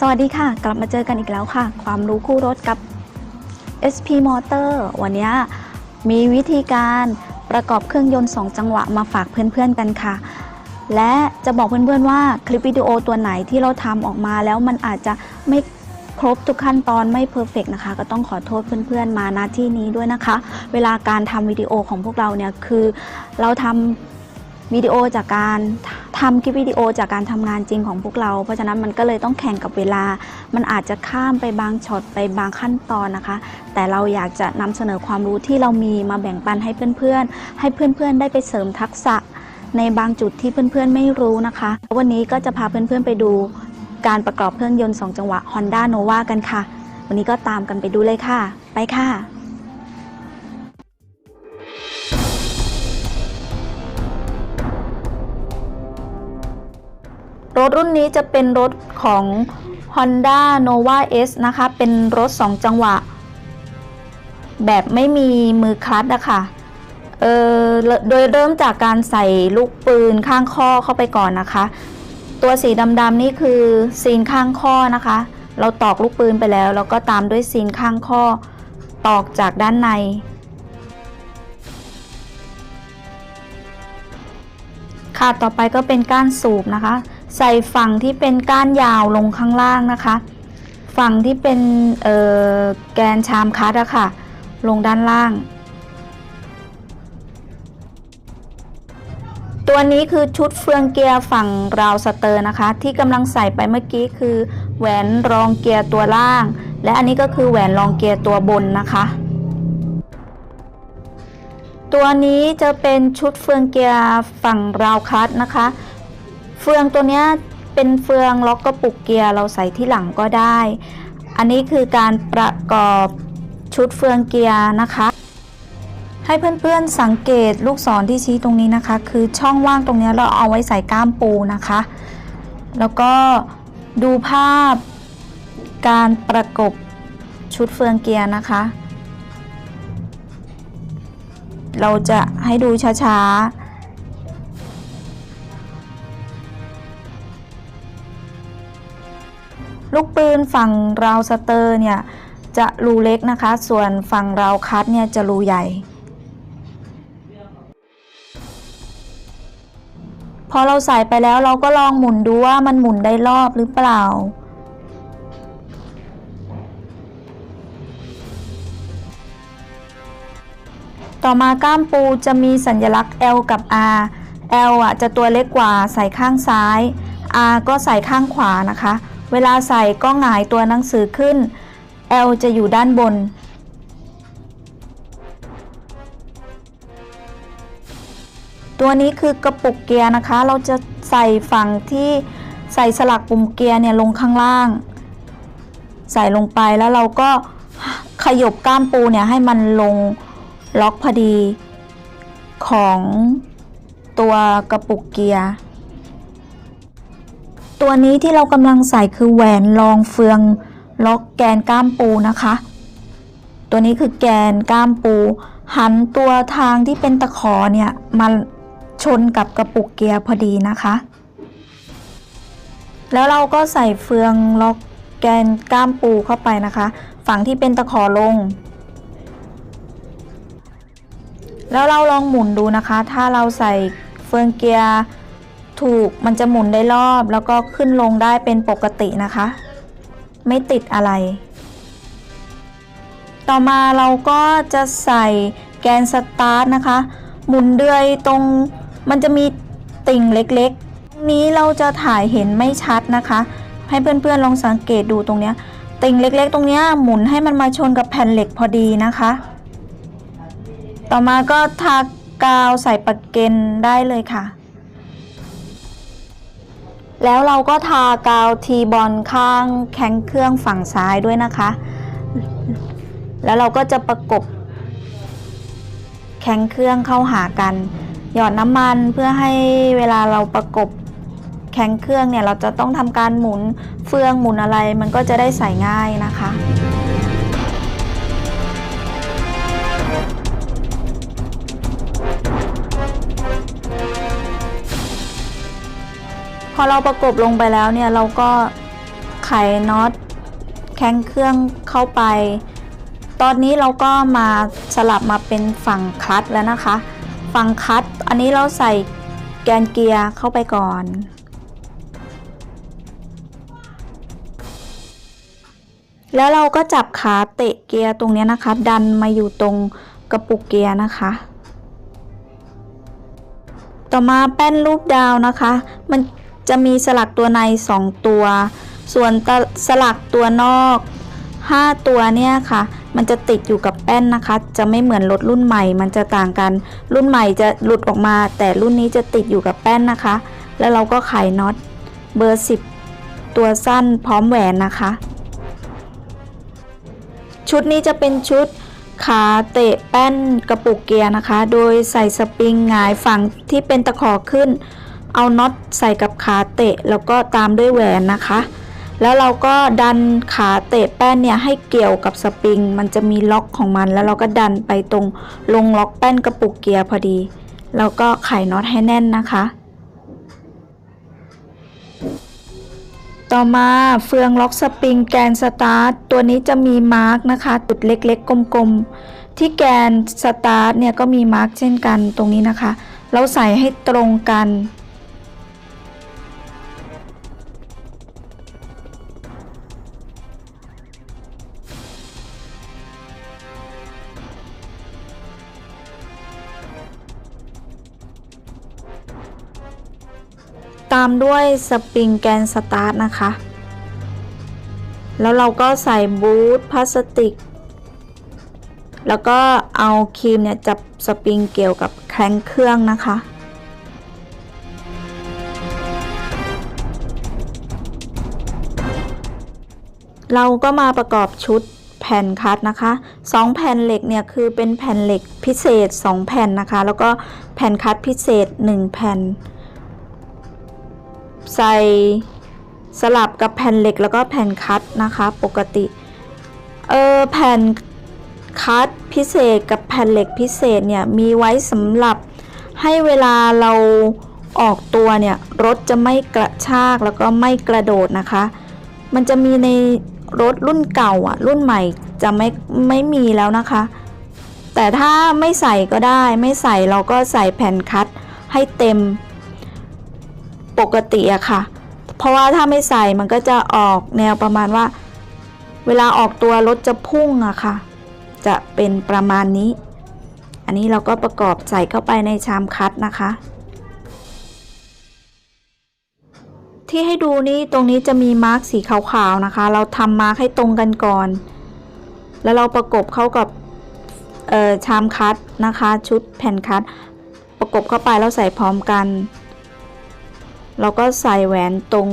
สวัสดีค่ะ กลับมาเจอกันอีกแล้วค่ะ ความรู้คู่รถกับ SP Motor วันนี้มีวิธีการประกอบเครื่องยนต์ 2 จังหวะมาฝากเพื่อนๆกันค่ะ และจะบอกเพื่อนๆว่าคลิปวิดีโอตัวไหนที่เราทำออกมาแล้วมันอาจจะไม่ครบทุกขั้นตอนไม่เพอร์เฟกนะคะ ก็ต้องขอโทษเพื่อนๆมาณที่นี้ด้วยนะคะ เวลาการทำวิดีโอของพวกเราเนี่ยคือเราทำ วิดีโอจากการทำคลิปวิดีโอจากการทำงานจริงของพวกเรา เพราะฉะนั้นมันก็เลยต้องแข่งกับเวลา มันอาจจะข้ามไปบางช็อตไปบางขั้นตอนนะคะ แต่เราอยากจะนำเสนอความรู้ที่เรามีมาแบ่งปันให้เพื่อนๆ ให้เพื่อนๆ ได้ไปเสริมทักษะ ในบางจุดที่เพื่อนๆ ไม่รู้นะคะ วันนี้ก็จะพาเพื่อนๆ ไปดูการประกอบเครื่องยนต์ 2 จังหวะ Honda Nova กันค่ะ วันนี้ก็ตามกันไปดูเลยค่ะ ไปค่ะ ถรุ่นนี้จะเป็นรถของ Honda Nova S นะคะ เป็นรถ 2 จังหวะ แบบไม่มีมือคลัตช์อะค่ะเออโดยเริ่มจากการใส่ลูกปืนข้างข้อเข้าไปก่อนนะคะ ตัวสีดำๆนี่คือซีนข้างข้อนะคะ เราตอกลูกปืนไปแล้ว แล้วก็ตามด้วยซีนข้างข้อ ตอกจากด้านใน ค่ะต่อไปก็เป็นก้านสูบนะคะ ใส่ฝั่งที่เป็นก้านยาวลงข้างล่างนะคะ ฝั่งที่เป็นแกนชามคัดอะค่ะ ลงด้านล่าง ตัวนี้คือชุดเฟืองเกียร์ฝั่งราวสเตอร์นะคะ ที่กำลังใส่ไปเมื่อกี้คือแหวนรองเกียร์ตัวล่าง และอันนี้ก็คือแหวนรองเกียร์ตัวบนนะคะตัวนี้จะเป็นชุดเฟืองเกียร์ฝั่งราวคัตนะคะ เฟืองตัวเนี้ยเป็นเฟืองล็อกกระปุกเกียร์เราใส่ที่หลังก็ได้ อันนี้คือการประกอบชุดเฟืองเกียร์นะคะ ให้เพื่อนๆสังเกตลูกศรที่ชี้ตรงนี้นะคะ คือช่องว่างตรงนี้เราเอาไว้ใส่ก้ามปูนะคะ แล้วก็ดูภาพการประกบชุดเฟืองเกียร์นะคะ เราจะให้ดูช้าๆ ลูกปืนฝั่งราวสเตอร์เนี่ยจะรูเล็กนะคะ ส่วนฝั่งราวคัดเนี่ยจะรูใหญ่ พอเราใส่ไปแล้วเราก็ลองหมุนดูว่ามันหมุนได้รอบหรือเปล่าต่อมาก้ามปูจะมีสัญลักษณ์ L กับ R L อะจะตัวเล็กกว่าใส่ข้างซ้าย R ก็ใส่ข้างขวานะคะ เวลาใส่ก็หงายตัวหนังสือขึ้น L จะอยู่ด้านบน ตัวนี้คือกระปุกเกียร์นะคะ เราจะใส่ฝั่งที่ใส่สลักปุ่มเกียร์เนี่ยลงข้างล่าง ใส่ลงไปแล้วเราก็ขยบก้ามปูเนี่ยให้มันลงล็อกพอดีของตัวกระปุกเกียร์ ตัวนี้ที่เรากำลังใส่คือแหวนรองเฟืองล็อกแกนก้ามปูนะคะ ตัวนี้คือแกนก้ามปู หันตัวทางที่เป็นตะขอเนี่ยมาชนกับกระปุกเกียร์พอดีนะคะ แล้วเราก็ใส่เฟืองล็อกแกนก้ามปูเข้าไปนะคะ ฝั่งที่เป็นตะขอลง แล้วเราลองหมุนดูนะคะ ถ้าเราใส่เฟืองเกียร์ ถูกมันจะหมุนได้รอบแล้วก็ขึ้นลงได้เป็นปกตินะคะ ไม่ติดอะไร ต่อมาเราก็จะใส่แกนสตาร์ทนะคะ หมุนเดือยตรงมันจะมีติ่งเล็กๆ นี้เราจะถ่ายเห็นไม่ชัดนะคะ ให้เพื่อนๆลองสังเกตดูตรงเนี้ยติ่งเล็กๆ ตรงเนี้ยหมุนให้มันมาชนกับแผ่นเหล็กพอดีนะคะ ต่อมาก็ทากาวใส่ปากเกนได้เลยค่ะ แล้วเราก็ทากาวทีบอลข้างแข้งเครื่องฝั่งซ้ายด้วยนะคะ แล้วเราก็จะประกบแข้งเครื่องเข้าหากัน หยอดน้ำมันเพื่อให้เวลาเราประกบแข้งเครื่องเนี่ยเราจะต้องทำการหมุนเฟืองหมุนอะไร มันก็จะได้ใส่ง่ายนะคะ อเราประกบลงไปแล้วเนี่ยเราก็ไขน็อตแข้งเครื่องเข้าไป ตอนนี้เราก็มาสลับมาเป็นฝั่งคลัตแล้วนะคะ ฝั่งคลัตอันนี้เราใส่แกนเกียร์เข้าไปก่อน แล้วเราก็จับขาเตะเกียร์ตรงนี้นะคะ ดันมาอยู่ตรงกระปุกเกียร์นะคะ ต่อมาแป้นรูปดาวนะคะ มัน จะมีสลักตัวใน 2 ตัว ส่วนสลักตัวนอก 5 ตัวเนี่ยค่ะ มันจะติดอยู่กับแป้นนะคะ จะไม่เหมือนรถรุ่นใหม่ มันจะต่างกัน รุ่นใหม่จะหลุดออกมา แต่รุ่นนี้จะติดอยู่กับแป้นนะคะ แล้วเราก็ไขน็อตเบอร์ 10 ตัวสั้นพร้อมแหวนนะคะ ชุดนี้จะเป็นชุดขาเตะแป้นกระปุกเกียร์นะคะ โดยใส่สปริงหงายฝั่งที่เป็นตะขอขึ้น เอาน็อตใส่กับขาเตะแล้วก็ตามด้วยแหวนนะคะ แล้วเราก็ดันขาเตะแป้นเนี่ยให้เกี่ยวกับสปริง มันจะมีล็อกของมัน แล้วเราก็ดันไปตรงลงล็อกแป้นกระปุกเกียร์พอดี แล้วก็ไขน็อตให้แน่นนะคะ ต่อมาเฟืองล็อกสปริงแกนสตาร์ทตัวนี้จะมีมาร์กนะคะจุดเล็กๆ กลมๆ ที่แกนสตาร์ทเนี่ยก็มีมาร์กเช่นกันตรงนี้นะคะเราใส่ให้ตรงกัน ตามด้วยสปริงแกนสตาร์ทนะคะ แล้วเราก็ใส่บูทพลาสติก แล้วก็เอาครีมเนี่ยจับสปริงเกี่ยวกับแครงเครื่องนะคะเราก็มาประกอบชุดแผ่นคัดนะคะ 2 แผ่นเหล็กเนี่ยคือเป็นแผ่นเหล็กพิเศษ 2 แผ่นนะคะ แล้วก็แผ่นคัดพิเศษ 1 แผ่น ใส่สลับกับแผ่นเหล็กแล้วก็แผ่นคัดนะคะ ปกติ เออแผ่นคัดพิเศษกับแผ่นเหล็กพิเศษเนี่ยมีไว้สำหรับให้เวลาเราออกตัวเนี่ยรถจะไม่กระชากแล้วก็ไม่กระโดดนะคะ มันจะมีในรถรุ่นเก่าอะรุ่นใหม่จะไม่ไม่มีแล้วนะคะ แต่ถ้าไม่ใส่ก็ได้ไม่ใส่เราก็ใส่แผ่นคัดให้เต็ม ปกติอะค่ะ เพราะว่าถ้าไม่ใส่มันก็จะออกแนวประมาณว่า เวลาออกตัวรถจะพุ่งอะค่ะ จะเป็นประมาณนี้ อันนี้เราก็ประกอบใส่เข้าไปในชามคัดนะคะ ที่ให้ดูนี่ตรงนี้จะมีมาร์กสีขาวๆนะคะ เราทำมาร์กให้ตรงกันก่อน แล้วเราประกบเข้ากับชามคัดนะคะ ชุดแผ่นคัดประกบเข้าไปแล้วใส่พร้อมกัน เราก็ใส่แหวนตรง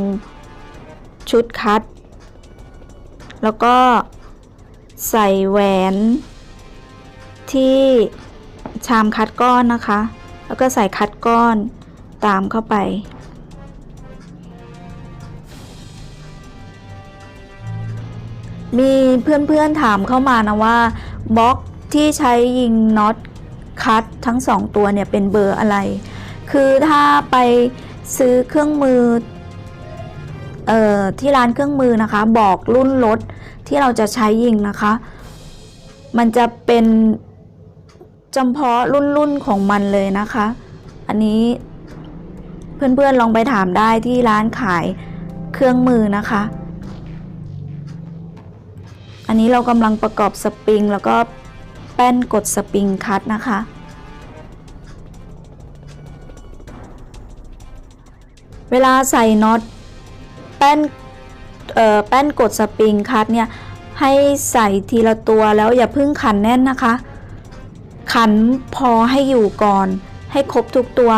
ชุดคัด แล้วก็ใส่แหวนที่ชามคัดก้อนนะคะ แล้วก็ใส่คัดก้อนตามเข้าไปมีเพื่อนๆถามเข้ามานะว่าบล็อกที่ใช้ยิงน็อตคัดทั้งสองตัวเนี่ยเป็นเบอร์อะไร คือถ้าไป ซื้อเครื่องมือเอ่อที่ร้านเครื่องมือนะคะ บอกรุ่นรถที่เราจะใช้ยิงนะคะ มันจะเป็นจำเพาะรุ่นรุ่นของมันเลยนะคะ อันนี้เพื่อนๆลองไปถามได้ที่ร้านขายเครื่องมือนะคะ อันนี้เรากำลังประกอบสปริงแล้วก็แป้นกดสปริงคัดนะคะ เวลาใส่น็อตแป้นเอ่อแป้นกดสปริงคัดเนี่ยให้ใส่ทีละตัวแล้วอย่าเพิ่งขันแน่นนะคะ ขันพอให้อยู่ก่อน ให้ครบทุกตัว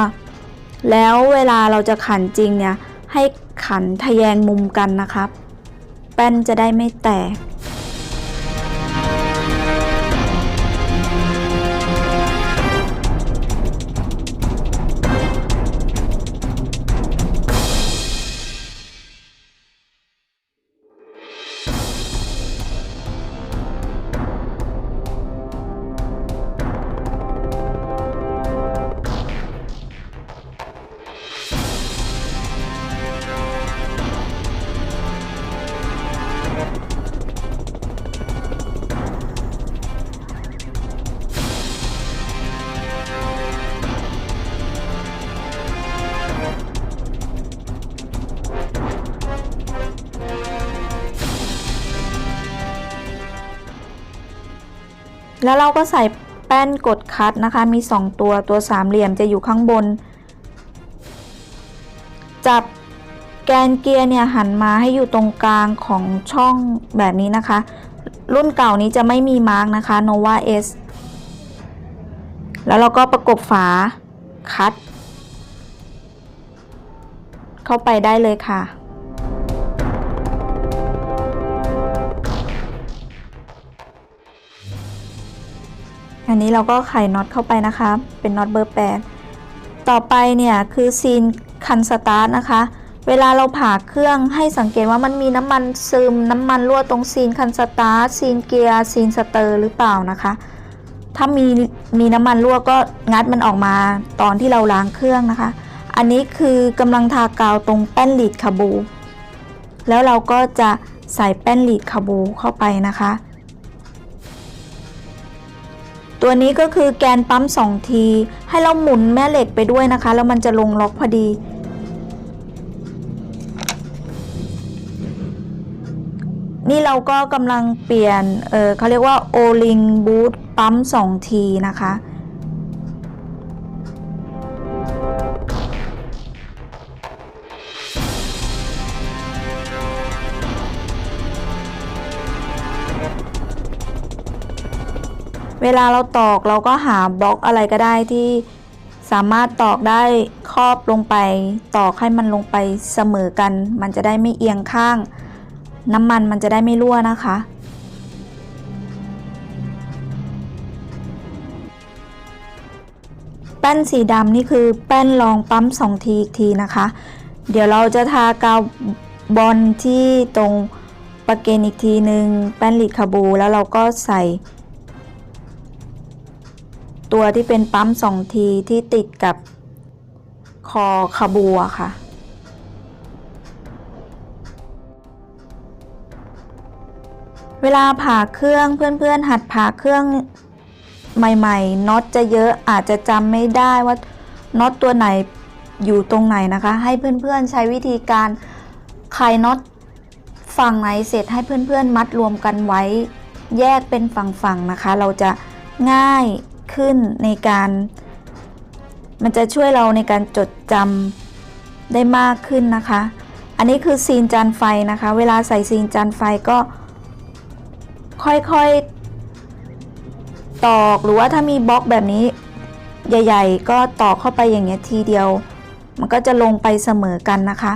แล้วเวลาเราจะขันจริงเนี่ยให้ขันทะแยงมุมกันนะครับ แป้นจะได้ไม่แตก แล้วเราก็ใส่แป้นกดคัดนะคะ มี 2 ตัวตัวสามเหลี่ยมจะอยู่ข้างบน จับแกนเกียร์เนี่ยหันมาให้อยู่ตรงกลางของช่องแบบนี้นะคะ รุ่นเก่านี้จะไม่มีมาร์กนะคะ nova s แล้วเราก็ประกบฝาคัด เข้าไปได้เลยค่ะ นนี้เราก็ไขน็อตเข้าไปนะคะ เป็นน็อตเบอร์ 8 ต่อไปเนี่ยคือซีนคันสตาร์ทนะคะ เวลาเราผ่าเครื่องให้สังเกตว่ามันมีน้ำมันซึมน้ำมันรั่วตรงซีนคันสตาร์ทซีนเกียร์ซีนสเตอร์หรือเปล่านะคะ ถ้ามีมีน้ำมันรั่วก็งัดมันออกมาตอนที่เราล้างเครื่องนะคะ อันนี้คือกำลังทากาวตรงแป้นหลีดคาบู แล้วเราก็จะใส่แป้นหลีดคาบูเข้าไปนะคะ ตัวนี้ก็คือแกนปั๊ม 2 ที ให้เราหมุนแม่เหล็กไปด้วยนะคะ แล้วมันจะลงล็อกพอดี นี่เราก็กำลังเปลี่ยนเออเขาเรียกว่าโอลิงบูทปั๊ม 2 ทีนะคะ วลาเราตอกเราก็หาบล็อกอะไรก็ได้ที่สามารถตอกได้ครอบลงไป ตอกให้มันลงไปเสมอกัน มันจะได้ไม่เอียงข้าง น้ำมันมันจะได้ไม่รั่วนะคะแป้นสีดำนี่คือแป้นรองปั๊มสองทีอีกทีนะคะ เดี๋ยวเราจะทากาวบอลที่ตรงประเกนอีกทีหนึ่งแป้นหลีดคาบู แล้วเราก็ใส่ ตัวที่เป็นปั๊มสองทีที่ติดกับคอคาบูอะค่ะ เวลาผ่าเครื่องเพื่อนๆ หัดผ่าเครื่องใหม่ๆน็อตจะเยอะอาจจะจำไม่ได้ว่าน็อตตัวไหนอยู่ตรงไหนนะคะ ให้เพื่อนๆใช้วิธีการไขน็อตฝั่งไหนเสร็จให้เพื่อนๆมัดรวมกันไว้ แยกเป็นฝั่งๆนะคะ เราจะง่าย ขึ้นในการ มันจะช่วยเราในการจดจำได้มากขึ้นนะคะ อันนี้คือซีนจานไฟนะคะ เวลาใส่ซีนจานไฟก็ ค่อยๆตอกหรือว่าถ้ามีบล็อกแบบนี้ ใหญ่ ๆ ก็ตอกเข้าไปอย่างเงี้ยทีเดียว มันก็จะลงไปเสมอกันนะคะ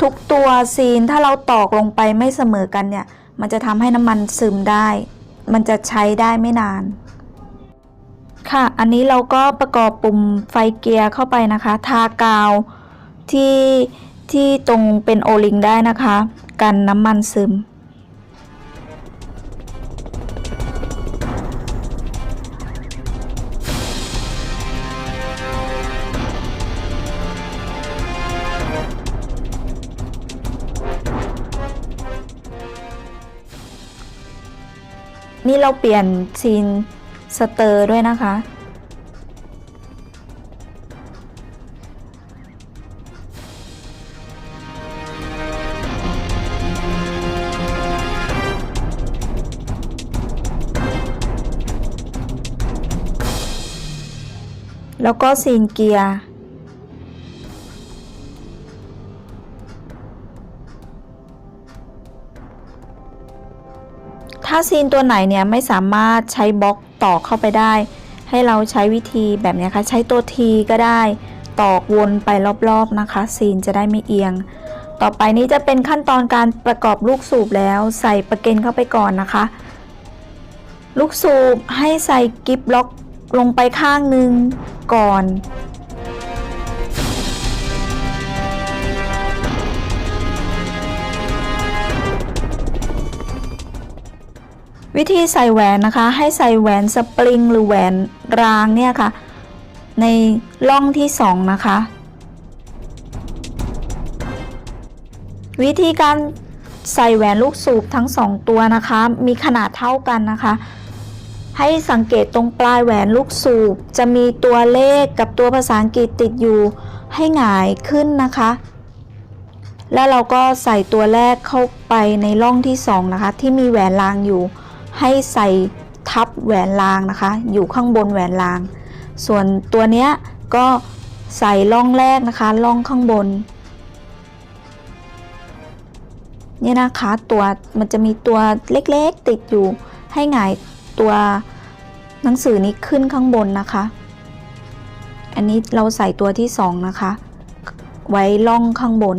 ทุกตัวซีนถ้าเราตอกลงไปไม่เสมอกันเนี่ย มันจะทำให้น้ำมันซึมได้ มันจะใช้ได้ไม่นาน ค่ะ อันนี้เราก็ประกอบปุ่มไฟเกียร์เข้าไปนะคะ ทากาวที่ที่ตรงเป็นโอลิงได้นะคะ กันน้ำมันซึม เราเปลี่ยนซีนสเตอร์ด้วยนะคะ แล้วก็ซีนเกียร์าซีนตัวไหนเนี่ยไม่สามารถใช้บล็อกต่อกเข้าไปได้ ให้เราใช้วิธีแบบนี้ค่ะ ใช้ตัวทีก็ได้ตอกวนไปรอบๆนะคะ ซีนจะได้ไม่เอียง ต่อไปนี้จะเป็นขั้นตอนการประกอบลูกสูบแล้ว ใส่ประเก็นเข้าไปก่อนนะคะ ลูกสูบให้ใส่กิฟล็อกลงไปข้างหนึ่งก่อน วิธีใส่แหวนนะคะ ให้ใส่แหวนสปริงหรือแหวนรางเนี่ยค่ะ ในร่องที่สองนะคะ วิธีการใส่แหวนลูกสูบทั้งสองตัวนะคะ มีขนาดเท่ากันนะคะ ให้สังเกตตรงปลายแหวนลูกสูบ จะมีตัวเลขกับตัวภาษาอังกฤษติดอยู่ให้หงายขึ้นนะคะ แล้วเราก็ใส่ตัวแรกเข้าไปในร่องที่สองนะคะ ที่มีแหวนรางอยู่ ให้ใส่ทับแหวนรางนะคะ อยู่ข้างบนแหวนราง ส่วนตัวเนี้ยก็ใส่ล่องแรกนะคะล่องข้างบนเนี่ยนะคะตัวมันจะมีตัวเล็กๆติดอยู่ให้หงายตัวหนังสือนี้ขึ้นข้างบนนะคะ อันนี้เราใส่ตัวที่สองนะคะ ไว้ล่องข้างบน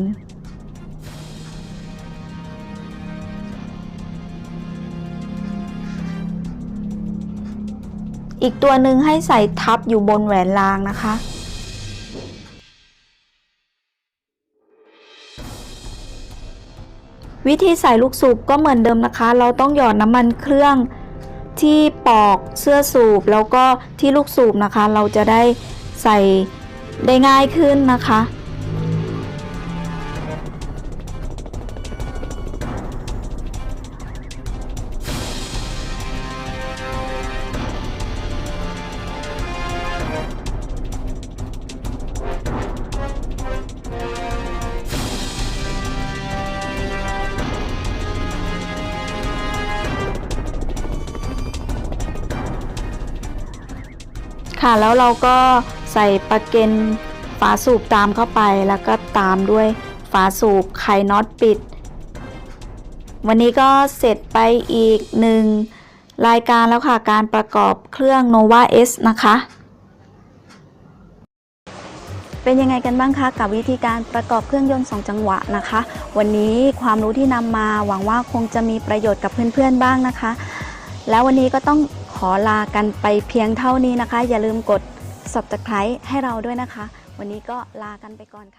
อีกตัวหนึ่งให้ใส่ทับอยู่บนแหวนรางนะคะ วิธีใส่ลูกสูบก็เหมือนเดิมนะคะ เราต้องหยอดน้ำมันเครื่องที่ปอกเสื้อสูบแล้วก็ที่ลูกสูบนะคะ เราจะได้ใส่ได้ง่ายขึ้นนะคะ ค่ะ แล้วเราก็ใส่ปะเก็นฝาสูบตามเข้าไปแล้วก็ตามด้วยฝาสูบไขน็อตปิด วันนี้ก็เสร็จไปอีกหนึ่งรายการแล้วค่ะ การประกอบเครื่อง Nova S นะคะ เป็นยังไงกันบ้างคะ กับวิธีการประกอบเครื่องยนต์ 2 จังหวะนะคะ วันนี้ความรู้ที่นำมาหวังว่าคงจะมีประโยชน์กับเพื่อนๆบ้างนะคะ แล้ววันนี้ก็ต้อง ขอลากันไปเพียงเท่านี้นะคะ อย่าลืมกด subscribe ให้เราด้วยนะคะ วันนี้ก็ลากันไปก่อนค่ะ